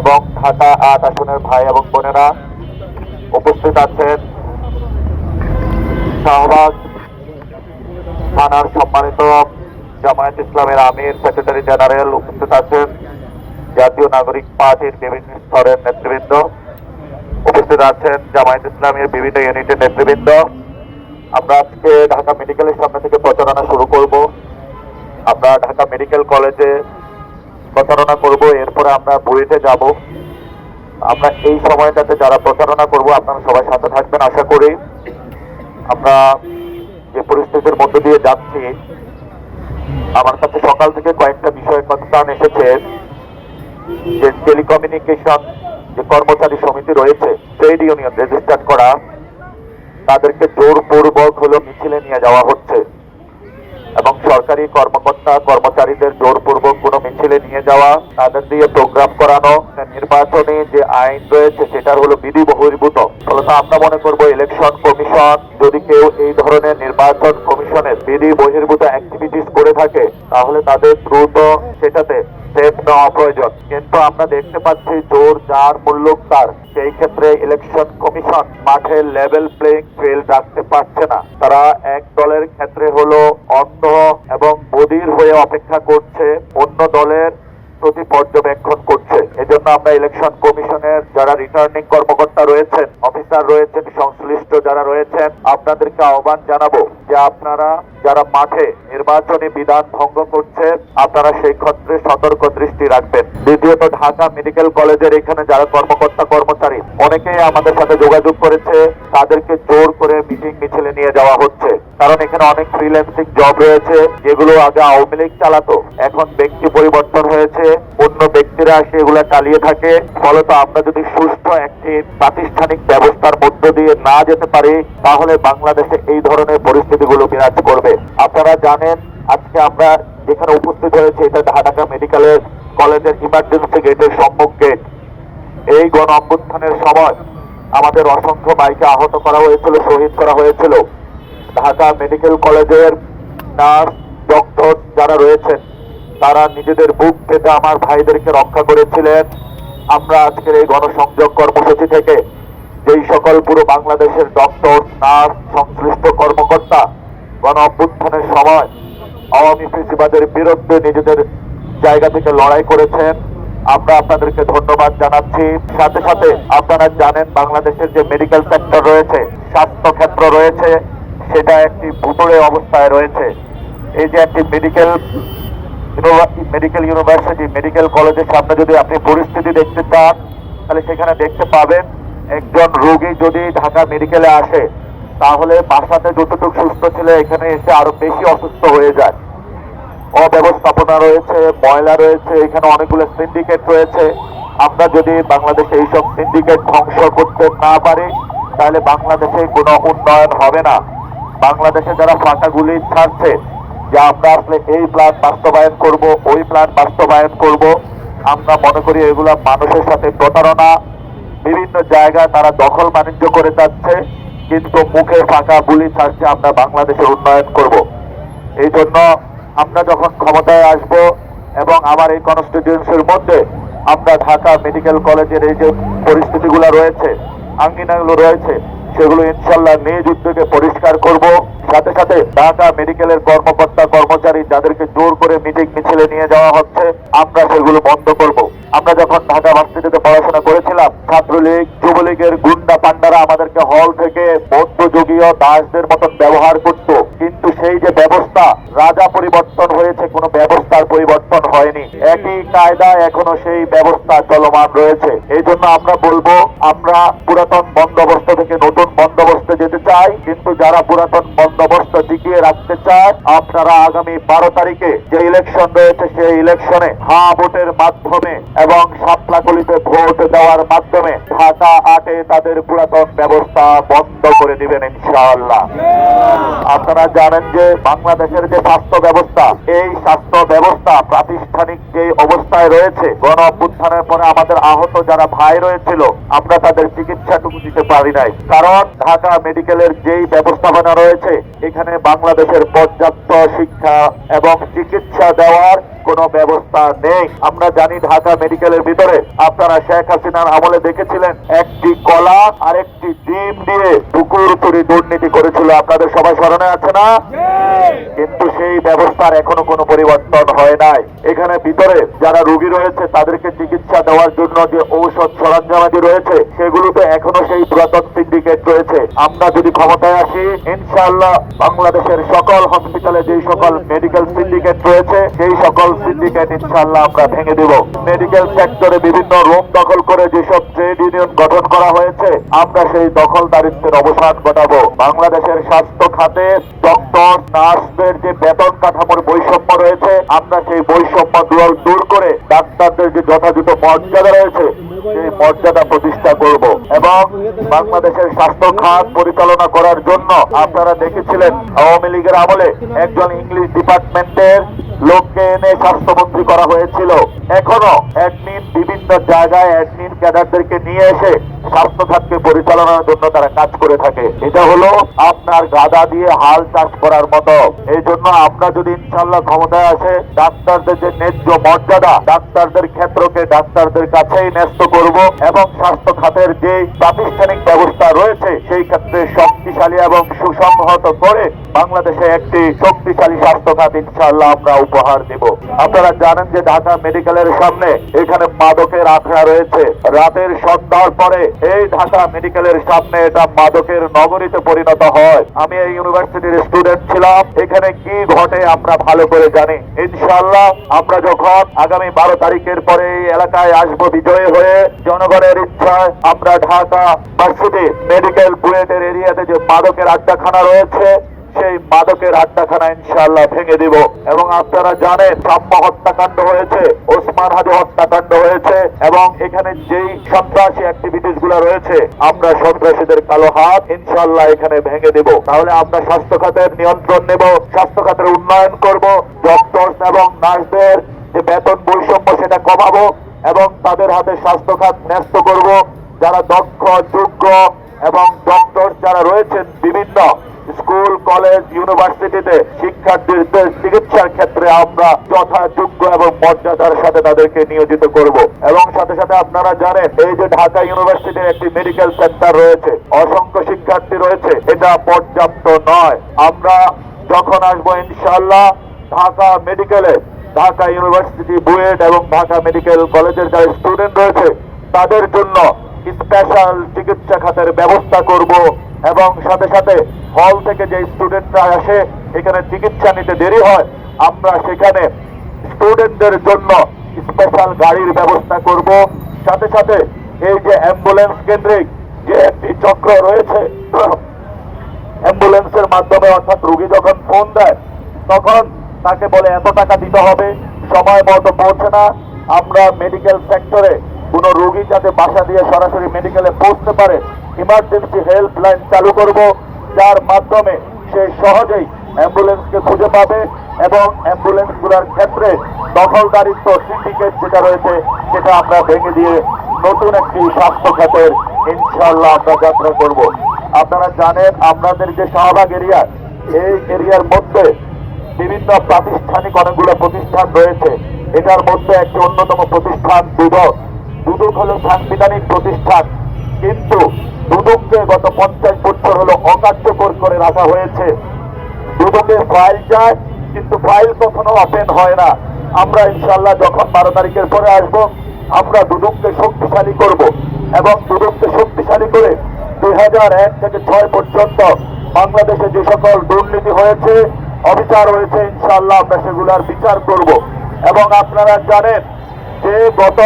এবং ঢাকা আট আসনের ভাই এবং বোনেরা উপস্থিত আছেন শাহবাগ থানার সম্মানিত জামায়াত ইসলামের আমির, সেক্রেটারি জেনারেল উপস্থিত আছেন জাতীয় নাগরিক পার্টির বিভিন্ন স্তরের নেতৃবৃন্দ। উপস্থিত আছেন জামায়াত ইসলামের বিভিন্ন ইউনিটের নেতৃবৃন্দ। আমরা আজকে ঢাকা মেডিকেলের সামনে থেকে প্রচারণা শুরু করব। আমরা ঢাকা মেডিকেল কলেজে প্রচারণা করব, এরপরে আমরা বুয়েটে যাব। আমরা এই সময়টাতে যারা প্রচারণা করব, আপনারা সবাই সাথে থাকবেন, আশা করি। আমরা যে পরিস্থিতির মধ্যে দিয়ে যাচ্ছি, আমার কাছে সকাল থেকে কয়েকটা বিষয়ের কথা এসেছে, যে টেলিকমিউনিকেশন যে কর্মচারী সমিতি রয়েছে ট্রেড ইউনিয়ন রেজিস্টার্ড করা। তাদেরকে জোরপূর্বক হলো মিছিলে নিয়ে যাওয়া হচ্ছে। এবং সরকারি কর্মকর্তা, কর্মচারীদের জোরপূর্বক কোনো মিছিলে নিয়ে যাওয়া, তাদের দিয়ে প্রোগ্রাম করানো নির্বাচনী যে আইন রয়েছে, সেটার হলো বিধি বহির্ভূত। ফলত আমরা মনে করব ইলেকশন কমিশন যদি কেউ এই ধরনের নির্বাচন কমিশনের বিধি বহির্ভূত অ্যাক্টিভিটিস করে থাকে, তাহলে তাদের দ্রুত সেটাতে স্টেপ নেওয়া প্রয়োজন। কিন্তু আমরা দেখতে পাচ্ছি জোর যার মূল্যক তার। সেই ক্ষেত্রে ইলেকশন কমিশন মাঠে লেভেল প্লেইং ফিল্ড রাখতে পারছে না। তারা এক দলের ক্ষেত্রে হলো অন্ধ এবং বধির হয়ে অপেক্ষা করছে, অন্য দলের প্রতি পর্যবেক্ষণ করছে। এজন্য আমরা ইলেকশন কমিশনের যারা রিটার্নিং কর্মকর্তা রয়েছেন অফিসার রয়েছেন, সংশ্লিষ্ট যারা রয়েছেন, আপনাদেরকে আহ্বান জানাব যে আপনারা যারা মাঠে নির্বাচনী বিধান ভঙ্গ করছে আপনারা সেই ক্ষেত্রে সতর্ক দৃষ্টি রাখবেন। দ্বিতীয়ত ঢাকা মেডিকেল কলেজের এখানে যারা কর্মকর্তা, কর্মচারী, অনেকেই আমাদের সাথে যোগাযোগ করেছে, তাদেরকে জোর করে মিটিং মিছিলে নিয়ে যাওয়া হচ্ছে। কারণ এখানে অনেক ফ্রিল্যান্সিং জব রয়েছে, যেগুলো আগে আওয়ামী লীগ চালাতো, এখন ব্যক্তি পরিবর্তন হয়েছে ব্যক্তিরা সেগুলো চালিয়ে থাকে, ফলত আমরা যদি সুষ্ঠু একটি প্রাতিষ্ঠানিক ব্যবস্থার মধ্য দিয়ে না যেতে পারি, তাহলে বাংলাদেশে এই ধরনের পরিস্থিতিগুলো বিরাজ করবে। আপনারা জানেন, আজকে আমরা যেখানে উপস্থিত হয়েছে, এটা ঢাকা মেডিকেলের কলেজের ইমার্জেন্সি গেটের সম্মুখ গেট এই গণ অভ্যুত্থানের সময় আমাদের অসংখ্য বাইকে আহত করা হয়েছিল, শহীদ করা হয়েছিল। ঢাকা মেডিকেল কলেজের নার্স, ডক্টর যারা রয়েছেন তারা নিজেদের বুক পেতে আমার ভাইদেরকে রক্ষা করেছিলেন। আমরা আজকের এই গণসংযোগ কর্মসূচি থেকে যেই সকল পুরো বাংলাদেশের ডক্টর, নার্স, সংশ্লিষ্ট কর্মকর্তা, গণ অভ্যুত্থানের সময় আওয়ামী ফেসিবাদের বিরুদ্ধে নিজেদের জায়গা থেকে লড়াই করেছেন। আমরা আপনাদেরকে ধন্যবাদ জানাচ্ছি। সাথে সাথে আপনারা জানেন বাংলাদেশের যে মেডিকেল সেক্টর রয়েছে, স্বাস্থ্য ক্ষেত্র রয়েছে, সেটা একটি ভুতুড়ে অবস্থায় রয়েছে। এই যে একটি মেডিকেল মেডিকেল ইউনিভার্সিটি মেডিকেল কলেজের সামনে যদি আপনি পরিস্থিতি দেখতে চান, তাহলে সেখানে দেখতে পাবেন একজন রোগী যদি ঢাকা মেডিকেলে আসে, তাহলে বাসাতে যতটুকু সুস্থ ছিল এখানে এসে আরও বেশি অসুস্থ হয়ে যায়। অব্যবস্থাপনা রয়েছে, ময়লা রয়েছে, এখানে অনেকগুলো সিন্ডিকেট রয়েছে। আমরা যদি বাংলাদেশে এইসব সিন্ডিকেট ধ্বংস করতে না পারি, তাহলে বাংলাদেশে কোনো উন্নয়ন হবে না। বাংলাদেশে যারা ফাঁকা গুলি ছাড়ছে যে আমরা আসলে এই প্ল্যান বাস্তবায়ন করব, ওই প্ল্যান বাস্তবায়ন করব। আমরা মনে করি এগুলা মানুষের সাথে প্রতারণা। বিভিন্ন জায়গায় তারা দখল বাণিজ্য করে যাচ্ছে, কিন্তু মুখে ফাঁকা গুলি ছাড়ছে আমরা বাংলাদেশের উন্নয়ন করব। এই জন্য আমরা যখন ক্ষমতায় আসব এবং আমার এই কনস্টিটিউন্সির মধ্যে আমরা ঢাকা মেডিকেল কলেজের এই যে পরিস্থিতিগুলো রয়েছে, আঙ্গিনাগুলো রয়েছে সেগুলো ইনশাল্লাহ নিজ উদ্যোগে পরিষ্কার করব। সাথে সাথে ঢাকা মেডিকেলের কর্মকর্তা, কর্মচারী যাদেরকে জোর করে মিটিং মিছিলে নিয়ে যাওয়া হচ্ছে, আমরা সেগুলো বন্ধ করব। আমরা যখন ঢাকা ভার্সিটিতে পড়াশোনা করেছিলাম, ছাত্রলীগ, যুবলীগের গুন্ডা পান্ডারা আমাদেরকে হল থেকে মধ্যযুগীয় দাসদের মতন ব্যবহার করত। কিন্তু সেই যে ব্যবস্থা, রাজা পরিবর্তন হয়েছে, কোনো ব্যবস্থার পরিবর্তন হয়নি। একই কায়দা এখনও সেই ব্যবস্থা চলমান রয়েছে। এই জন্য আমরা বলব, আমরা পুরাতন বন্দোবস্ত থেকে নতুন বন্দোবস্তে যেতে চাই, কিন্তু যারা পুরাতন বন্দোবস্ত টিকিয়ে রাখতে চায়, আপনারা আগামী বারো তারিখে যে ইলেকশন রয়েছে সেই ইলেকশনে হা ভোটের মাধ্যমে এবং সাপলাকলিতে ভোট দেওয়ার মাধ্যমে ঢাকা আটে তাদের পুরাতন ব্যবস্থা বন্ধ করে দিবেন ইনশাআল্লাহ। আপনারা জানেন যে বাংলাদেশের যে স্বাস্থ্য ব্যবস্থা, এই স্বাস্থ্য ব্যবস্থা প্রাতিষ্ঠানিক যে অবস্থায় রয়েছে গণ পরে আমাদের আহত যারা ভাই রয়েছিল, আমরা তাদের চিকিৎসাটুকু দিতে পারি নাই। কারণ ঢাকা মেডিকেলের যেই ব্যবস্থাপনা রয়েছে, এখানে বাংলাদেশের পর্যাপ্ত শিক্ষা এবং চিকিৎসা দেওয়ার কোনো ব্যবস্থা নেই। আমরা জানি ঢাকা মেডিকেলের ভিতরে। আপনারা শেখ হাসিনার আমলে দেখেছিলেন একটি কলা আর একটি ডিম দিয়ে পুকুর চুরি দুর্নীতি করেছিল। আপনাদের সবাই স্মরণে আছে না? কিন্তু সেই ব্যবস্থার এখনও কোনো পরিবর্তন হয় নাই। এখানে ভিতরে যারা রোগী রয়েছে তাদেরকে চিকিৎসা দেওয়ার জন্য যে ঔষধ সরঞ্জামাদি রয়েছে সেগুলোতে এখনও সেই পুরাতন সিন্ডিকেট রয়েছে। আমরা যদি ক্ষমতায় আসি ইনশাআল্লাহ বাংলাদেশের সকল হসপিটালে যে সকল মেডিকেল সিন্ডিকেট রয়েছে সেই সকল সিন্ডিকেট ইনশাল্লাহ আমরা ভেঙে দেব। মেডিকেল সেক্টরে বিভিন্ন রুম দখল করে যেসব ট্রেড ইউনিয়ন গঠন করা হয়েছে, আমরা সেই দখলদারিত্বের অবসান ঘটাবো। বাংলাদেশের স্বাস্থ্য খাতে ডক্টর নার্সদের যে বেতন কাঠামোর বৈষম্য রয়েছে, আমরা সেই বৈষম্য দূর দূর করে ডাক্তারদের যে যথাযথ মর্যাদা রয়েছে সেই মর্যাদা প্রতিষ্ঠা করব এবং বাংলাদেশের স্বাস্থ্য খাত পরিচালনা করার জন্য আপনারা দেখেছিলেন আওয়ামী লীগের আমলে একজন ইংলিশ ডিপার্টমেন্টের লোককে এনে স্বাস্থ্যমন্ত্রী করা হয়েছিল। এখনও অ্যাডমিন বিভিন্ন জায়গায় অ্যাডমিন ক্যাডারদেরকে নিয়ে এসে স্বাস্থ্য খাতকে পরিচালনার জন্য তারা কাজ করে থাকে। এটা হলো আপনার গাদা দিয়ে হাল চাষ করার মতো। এই জন্য আমরা যদি ইনশাল্লাহ ক্ষমতায় আসে, ডাক্তারদের যে ন্যায্য মর্যাদা, ডাক্তারদের ক্ষেত্রকে ডাক্তারদের কাছেই ন্যস্ত করব এবং স্বাস্থ্য খাতের যে প্রাতিষ্ঠানিক ব্যবস্থা রয়েছে, সেই ক্ষেত্রে শক্তিশালী এবং সুসংহত করে বাংলাদেশে একটি শক্তিশালী স্বাস্থ্য খাত ইনশাল্লাহ আমরা উপহার দেব। আপনারা জানেন যে ঢাকা মেডিকেলের সামনে এখানে মাদকের আখড়া রয়েছে। রাতের সন্ধ্যার পরে এই ঢাকা মেডিকেলের সামনে এটা মাদকের নগরীতে পরিণত হয়। আমি এই ইউনিভার্সিটির স্টুডেন্ট ছিলাম। এখানে কি ঘটে আমরা ভালো করে জানি। ইনশাল্লাহ আমরা যখন আগামী বারো তারিখের পরে এই এলাকায় আসব বিজয়ী হয়ে জনগণের ইচ্ছায় আমরা ঢাকা ভার্সিটি মেডিকেল বুয়েটের এরিয়াতে যে মাদকের আড্ডাখানা রয়েছে, সেই মাদকের আড্ডাখানা ইনশাআল্লাহ ভেঙে দিব। এবং আপনারা জানেন সাম্য হত্যাকাণ্ড হয়েছে, ওসমান হাদি হত্যাকাণ্ড হয়েছে, এবং এখানে যেই সন্ত্রাসী অ্যাক্টিভিটিসগুলো রয়েছে, আমরা সন্ত্রাসীদের কালো হাত ইনশাআল্লাহ এখানে ভেঙে দিব। তাহলে আমরা স্বাস্থ্য খাতের নিয়ন্ত্রণ নেব, স্বাস্থ্য খাতের উন্নয়ন করব ডক্টর এবং নার্সদের যে বেতন বৈষম্য, সেটা কমাবো এবং তাদের হাতে স্বাস্থ্য খাত ন্যস্ত করব, যারা দক্ষ, যোগ্য এবং ডক্টর যারা রয়েছেন বিভিন্ন স্কুল, কলেজ ইউনিভার্সিটিতে শিক্ষার্থীদের চিকিৎসার ক্ষেত্রে আমরা যথাযোগ্য এবং মর্যাদার সাথে তাদেরকে নিয়োজিত করব। এবং সাথে সাথে আপনারা জানেন, এই যে ঢাকা ইউনিভার্সিটির একটি মেডিকেল সেন্টার রয়েছে, অসংখ্য শিক্ষার্থী রয়েছে, এটা পর্যাপ্ত নয়। আমরা যখন আসব ইনশাল্লাহ ঢাকা মেডিকেলে ঢাকা ইউনিভার্সিটি বুয়েট এবং ঢাকা মেডিকেল কলেজের যারা স্টুডেন্ট রয়েছে, তাদের জন্য স্পেশাল চিকিৎসা খাতের ব্যবস্থা করব এবং সাথে সাথে হল থেকে যে স্টুডেন্টরা আসে, এখানে চিকিৎসা নিতে দেরি হয়, আমরা সেখানে স্টুডেন্টদের জন্য স্পেশাল গাড়ির ব্যবস্থা করব। সাথে সাথে এই যে অ্যাম্বুলেন্স কেন্দ্রিক যে একটি চক্র রয়েছে অ্যাম্বুলেন্সের মাধ্যমে অর্থাৎ রুগী যখন ফোন দেয়, তখন তাকে বলে এত টাকা দিতে হবে, সময় মতো পৌঁছে না। আমরা মেডিকেল সেক্টরে কোনো রোগী যাতে বাসা দিয়ে সরাসরি মেডিকেলে পৌঁছতে পারে ইমার্জেন্সি হেল্প লাইন চালু করব। যার মাধ্যমে সে সহজেই অ্যাম্বুলেন্সকে খুঁজে পাবে এবং অ্যাম্বুলেন্সগুলোর ক্ষেত্রে দখলদারিত্ব সিন্ডিকেট যেটা রয়েছে, সেটা আমরা ভেঙে দিয়ে নতুন একটি স্বাস্থ্য খাতের ইনশাল্লাহ আমরা যাত্রা করব। আপনারা জানেন আপনাদের যে শাহবাগ এরিয়া এই এরিয়ার মধ্যে বিভিন্ন প্রাতিষ্ঠানিক অনেকগুলো প্রতিষ্ঠান রয়েছে। এটার মধ্যে একটি অন্যতম প্রতিষ্ঠান দুদক। দুদক হলো সাংবিধানিক প্রতিষ্ঠান। কিন্তু দুদককে গত পঞ্চাশ বছর হলো অকার্যকর করে রাখা হয়েছে। দুদকে ফাইল যায়, কিন্তু ফাইল কখনো ওপেন হয় না। আমরা ইনশাল্লাহ যখন বারো তারিখের পরে আসব, আমরা দুদককে শক্তিশালী করব। এবং দুদককে শক্তিশালী করে দুই হাজার এক থেকে ছয় পর্যন্ত বাংলাদেশে যে সকল দুর্নীতি হয়েছে অবিচার হয়েছে ইনশাল্লাহ আমরা সেগুলার বিচার করব। এবং আপনারা জানেন যে গত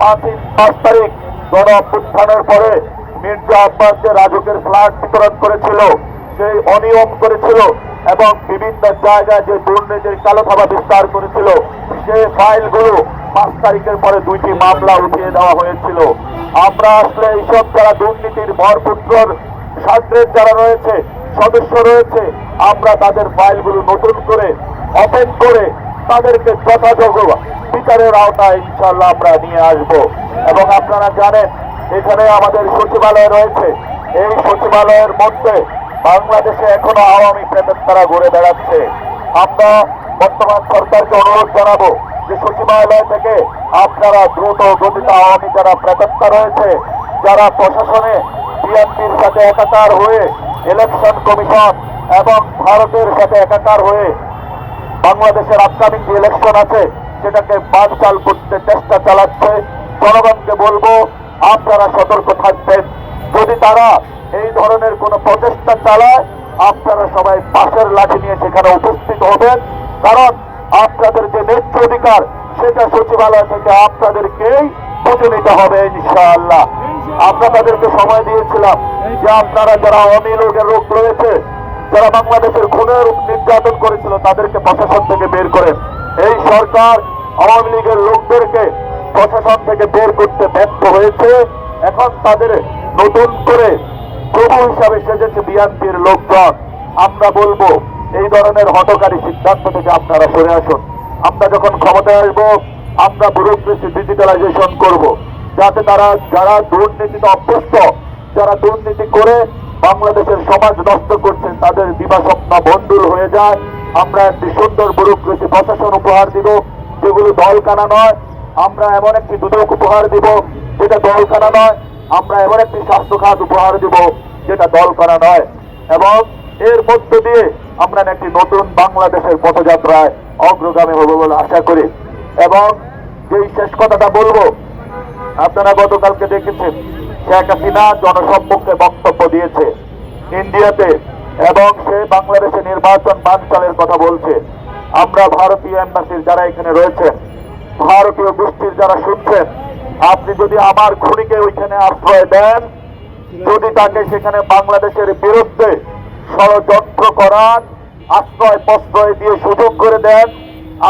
পাঁচই পাঁচ তারিখ গণ অভ্যুত্থানের পরে মির্জা আব্বাস যে রাজকের ফ্ল্যাট বিতরণ করেছিল, সেই অনিয়ম করেছিল এবং বিভিন্ন জায়গায় যে দুর্নীতির কালো থাবা বিস্তার করেছিল, সেই ফাইলগুলো পাঁচ তারিখের পরে দুইটি মামলা উঠিয়ে দেওয়া হয়েছিল। আমরা আসলে এইসব যারা দুর্নীতির ভরপুত্রর ছাত্রের যারা রয়েছে, সদস্য রয়েছে আমরা তাদের ফাইলগুলো নতুন করে ওপেন করে তাদেরকে যথাযোগ্য বিচারের আওতায় ইনশাল্লাহ আমরা নিয়ে আসব। এবং আপনারা জানেন, এখানে আমাদের সচিবালয় রয়েছে। এই সচিবালয়ের মধ্যে বাংলাদেশে এখনও আওয়ামী তারা ঘুরে বেড়াচ্ছে। আমরা বর্তমান সরকারকে অনুরোধ জানাব যে সচিবালয় থেকে আপনারা দ্রুত গতিতে আওয়ামী যারা প্রেতাত্মা রয়েছে, যারা প্রশাসনে বিএনপির সাথে একাকার হয়ে ইলেকশন কমিশন এবং ভারতের সাথে একাকার হয়ে বাংলাদেশের আপকামিং যে ইলেকশন আছে, সেটাকে বানচাল করতে চেষ্টা চালাচ্ছে। জনগণকে বলব, আপনারা সতর্ক থাকবেন। যদি তারা এই ধরনের কোনো প্রচেষ্টা চালায়, আপনারা সবাই পাশের লাঠি নিয়ে সেখানে উপস্থিত হবেন। কারণ আপনাদের যে ন্যায্য অধিকার, সেটা সচিবালয় থেকে আপনাদেরকেই বুঝে নিতে হবে, ইনশাআল্লাহ। আমরা তাদেরকে সময় দিয়েছিলাম যে আপনারা যারা অনিলোগের রোগ রয়েছে যারা বাংলাদেশের খুনের নির্যাতন করেছিল, তাদেরকে প্রশাসন থেকে বের করেন এই সরকার আওয়ামী লীগের লোকদেরকে প্রশাসন থেকে বের করতে ব্যর্থ হয়েছে। এখন তাদের নতুন করে প্রভু হিসাবে সেজেছে বিএনপির লোকজন। আমরা বলব, এই ধরনের হটকারী সিদ্ধান্ত থেকে আপনারা সরে আসুন। আমরা যখন ক্ষমতায় আসব, আমরা ব্যুরোক্রেসি ডিজিটালাইজেশন করব। যাতে তারা, যারা দুর্নীতিতে অভ্যস্ত, যারা দুর্নীতি করে বাংলাদেশের সমাজ নষ্ট করছেন তাদের দিবাস্বপ্ন বন্ডুল হয়ে যায়। আমরা একটি সুন্দর ব্যুরোক্রেসি প্রশাসন উপহার দিব, যেগুলো দলকানা নয়। আমরা এমন একটি দুদক উপহার দিব, যেটা দলকানা নয়। আমরা এমন একটি স্বাস্থ্য খাত উপহার দিব, যেটা দলকানা নয়। এবং এর মধ্য দিয়ে আমরা একটি নতুন বাংলাদেশের পথযাত্রায় অগ্রগামী হব বলে আশা করি। এবং যেই শেষ কথাটা বলব, আপনারা গতকালকে দেখেছেন, শেখ হাসিনা জনসম্মুখে বক্তব্য দিয়েছে। ইন্ডিয়াতে এবং সে বাংলাদেশে নির্বাচন বানচালের কথা বলছে। আমরা ভারতীয় এম্বাসির যারা এখানে রয়েছেন, ভারতীয় গোষ্ঠীর যারা শুনছেন, আপনি যদি আমার খুনিকে ওইখানে আশ্রয় দেন, যদি তাকে সেখানে বাংলাদেশের বিরুদ্ধে ষড়যন্ত্র করার আশ্রয় প্রশ্রয় দিয়ে সুযোগ করে দেন,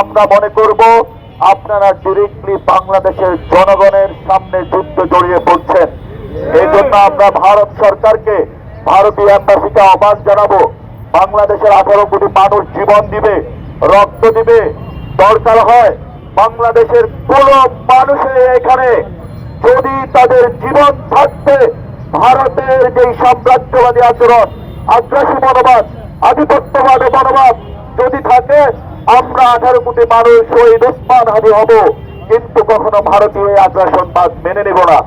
আমরা মনে করব আপনারা ডিরেক্টলি বাংলাদেশের জনগণের সামনে যুদ্ধ জড়িয়ে পড়ছেন। এই জন্য আমরা ভারত সরকারকে ভারতীয় অ্যাম্বাসিকে আহ্বান জানাব। বাংলাদেশের আঠারো কোটি মানুষ জীবন দিবে, রক্ত দিবে, দরকার হয় বাংলাদেশের কোন মানুষের এখানে যদি তাদের জীবন থাকতে ভারতের যেই সাম্রাজ্যবাদী আচরণ, আগ্রাসী মনোবাদ আধিপত্যবাদ মনোবাদ যদি থাকে, আমরা আঠারো কোটি মানুষ শহীদ উসমান হাজি হব। কিন্তু কখনো ভারতীয় এই আগ্রাসনবাদ মেনে নেব না।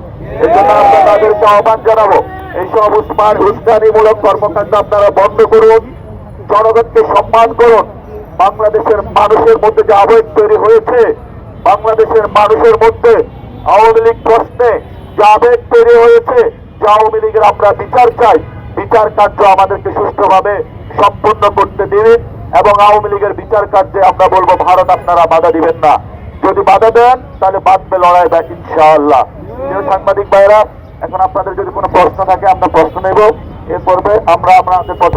এই জন্য আমরা তাদেরকে আহ্বান জানাব। এইসব উসমান হুস্তানিমূলক কর্মকাণ্ড আপনারা বন্ধ করুন। জনগণকে সম্মান করুন। বাংলাদেশের মানুষের মধ্যে যে আবেগ তৈরি হয়েছে, বাংলাদেশের মানুষের মধ্যে আওয়ামী লীগ প্রশ্নে যে আবেগ তৈরি হয়েছে, যে আওয়ামী লীগের আমরা বিচার চাই, বিচার কার্য আমাদেরকে সুষ্ঠুভাবে সম্পন্ন করতে দিন এবং আওয়ামী লীগের বিচার কার্যে আমরা বলব, ভারত, আপনারা বাধা দিবেন না। যদি বাধা দেন, তাহলে বাঁধবে লড়াই দেখ ইনশাআল্লাহ। সাংবাদিক ভাইরা এখন আপনাদের যদি কোনো প্রশ্ন থাকে আমরা প্রশ্ন নেব। এ পর্বে আমরা প্রথম